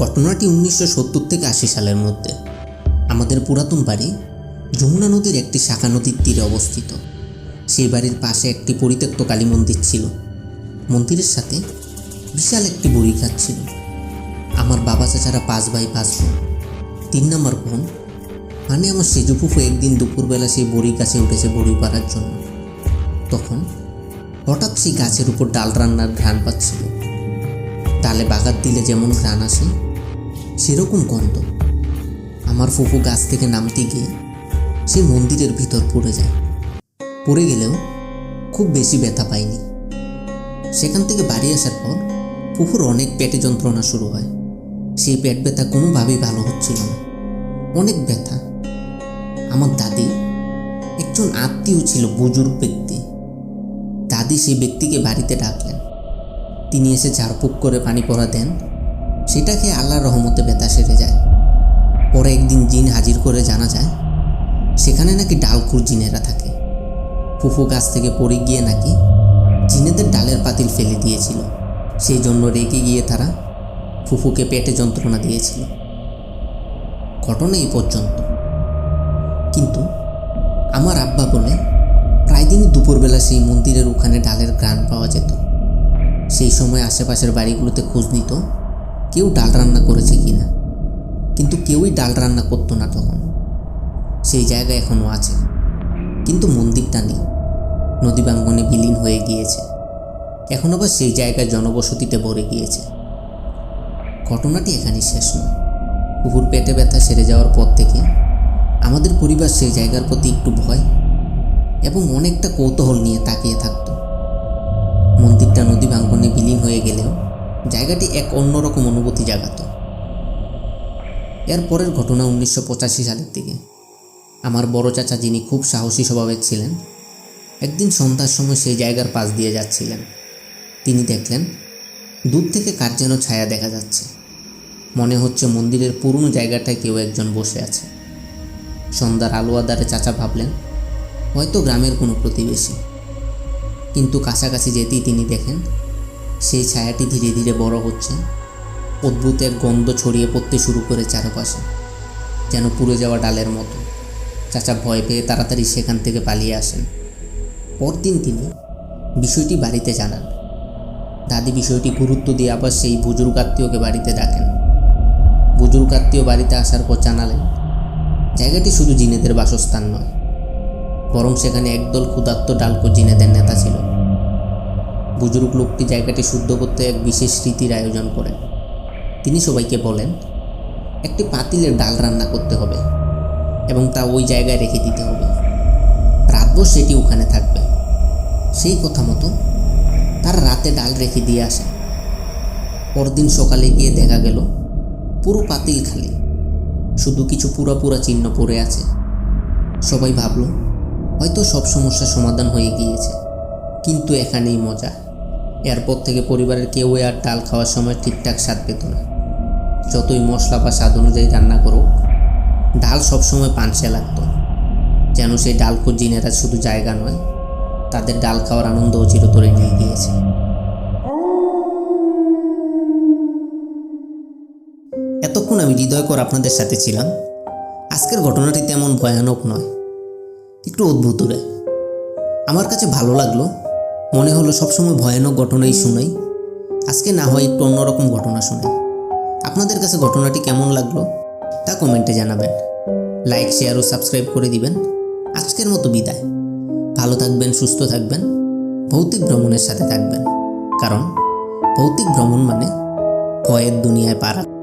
ঘটনাটি উনিশশো সত্তর থেকে আশি সালের মধ্যে আমাদের পুরাতন বাড়ি যমুনা নদীর একটি শাখা নদীর তীরে অবস্থিত। সেই বাড়ির পাশে একটি পরিত্যক্ত কালী মন্দির ছিল। মন্দিরের সাথে বিশাল একটি বড়ি গাছ ছিল। আমার বাবা চাচারা পাঁচ ভাই, পাঁচ বোন, তিন নম্বর বোন মানে আমার সেজু ফুফু একদিন দুপুরবেলা সেই বড়ি গাছে উঠেছে বড়ি পাড়ার জন্য। তখন হঠাৎ সেই গাছের উপর ডাল রান্নার ঘ্রাণ পাচ্ছিল। ডালে বাগাত দিলে যেমন ঘ্রাণ আসে সেরকম গন্ধ। আমার ফুফু গাছ থেকে নামতে গিয়ে সে মন্দিরের ভিতর পড়ে যায়। পড়ে গেলেও খুব বেশি ব্যথা পায়নি। সেখান থেকে বাড়ি আসার পর ফুফুর অনেক পেটে যন্ত্রণা শুরু হয়। সেই পেট ব্যথা কোনোভাবেই ভালো হচ্ছিল না। অনেক ব্যথা। আমার দাদি একজন আত্মীয় ছিল বুজুর্গ ব্যক্তি। দাদি সেই ব্যক্তিকে বাড়িতে ডাকলেন। তিনি এসে ঝাড়ফুঁক করে পানি পড়া দেন। সেটা খেয়ে আল্লাহর রহমতে ব্যথা সেরে যায়। পরে একদিন জিন হাজির করে জানা যায়, সেখানে নাকি ডালকুর জিনেরা থাকে। ফুফু গাছ থেকে পড়ে গিয়ে নাকি জিনেদের ডালের পাতিল ফেলে দিয়েছিল। সেই জন্য রেগে গিয়ে তারা ফুফুকে পেটে যন্ত্রণা দিয়েছিল। ঘটনা এই পর্যন্ত। কিন্তু আমার আব্বা বলে, প্রায় দিনই দুপুরবেলা সেই মন্দিরের ওখানে ডালের গ্রান পাওয়া যেত। সেই সময় আশেপাশের বাড়িগুলোতে খোঁজ নিত কেউ ডাল রান্না করেছে কি না কিন্তু কেউই ডাল রান্না করতো না তখন। সেই জায়গা এখনও আছে। কিন্তু মন্দিরটা নেই। নদী বাঙ্গনে বিলীন হয়ে গিয়েছে। এখন আবার সেই জায়গায় জনবসতিতে ভরে গিয়েছে। ঘটনাটি এখানেই শেষ নয়। কুকুর পেটে ব্যথা সেরে যাওয়ার পর থেকে আমাদের পরিবার সেই জায়গার প্রতি একটু ভয় এবং অনেকটা কৌতূহল নিয়ে তাকিয়ে থাকত। মন্দিরটা নদী ভাঙ্গনে বিলীন হয়ে গেলেও জায়গাটি এক অন্যরকম অনুভূতি জাগাত। এর পরের ঘটনা উনিশশো পঁচাশি সালের দিকে। আমার বড় চাচা যিনি খুব সাহসী স্বভাবের ছিলেন, একদিন সন্ধ্যার সময় সেই জায়গার পাশ দিয়ে যাচ্ছিলেন। তিনি দেখলেন, দূর থেকে কার যেন ছায়া দেখা যাচ্ছে। মনে হচ্ছে মন্দিরের পুরনো জায়গাটায় কেউ একজন বসে আছে। সন্ধ্যার আলো আধারে চাচা ভাবলেন, হয়তো গ্রামের কোনো প্রতিবেশী। কিন্তু কাছাকাছি যেতেই তিনি দেখেন সেই ছায়াটি ধীরে ধীরে বড় হচ্ছে। অদ্ভুত এক গন্ধ ছড়িয়ে পড়তে শুরু করে চারপাশে, যেন পুড়ে যাওয়া ডালের মতো। চাচা ভয় পেয়ে তাড়াতাড়ি সেখান থেকে পালিয়ে আসেন। পরদিন তিনি বিষয়টি বাড়িতে জানান। দাদি বিষয়টি গুরুত্ব দিয়ে আবার সেই বুজুর্গ আত্মীয়কে বাড়িতে ডাকেন। বুজুর্গ আত্মীয় বাড়িতে আসার পর জানালেন, জায়গাটি শুধু জিনেদের বাসস্থান নয়, বরং সেখানে একদল ক্ষুধার্ত ডালকো জিনেদের নেতা ছিল। বুজুর্গ লোকটি জায়গাটি শুদ্ধ করতে এক বিশেষ রীতির আয়োজন করেন। তিনি সবাইকে বলেন, একটি পাতিলের ডাল রান্না করতে হবে এবং তা ওই জায়গায় রেখে দিতে হবে। রাতভর সেটি ওখানে থাকবে। সেই কথা মতো তারা রাতে ডাল রেখে দিয়ে আসে। পরদিন সকালে গিয়ে দেখা গেল, পুরো পাতিল খালি। শুধু কিছু পুরা পুরা চিহ্ন পড়ে আছে। সবাই ভাবল, হয়তো সব সমস্যার সমাধান হয়ে গিয়েছে। কিন্তু এখানেই মজা। এরপর থেকে পরিবারের কেউ আর ডাল খাওয়ার সময় ঠিকঠাক স্বাদ পেত না। যতই মশলা বা স্বাদ অনুযায়ী রান্না করুক, ডাল সবসময় পানসে লাগতো। যেন সেই ডালকো জিনেরা শুধু জায়গা নয়, তাদের ডাল খাওয়ার আনন্দও চিরতরে নিয়ে গিয়েছে এতক্ষণ আমি হৃদয়কর আপনাদের সাথে ছিলাম। আজকের ঘটনাটি তেমন ভয়ানক নয়, একটু অদ্ভুত রে। আমার কাছে ভালো লাগল মনে হলো সবসময় ভয়ানক ঘটনাই শুনাই। আজকে না হয় একটু অন্যরকম ঘটনা শুনাই। আপনাদের কাছে ঘটনাটি কেমন লাগল তা কমেন্টে জানাবেন। লাইক, শেয়ার ও সাবস্ক্রাইব করে দিবেন। আজকের মতো বিদায়। ভালো থাকবেন, সুস্থ থাকবেন, ভৌতিক ভ্রমণের সাথে থাকবেন। কারণ ভৌতিক ভ্রমণ মানে ভয়ের দুনিয়ায় পারা।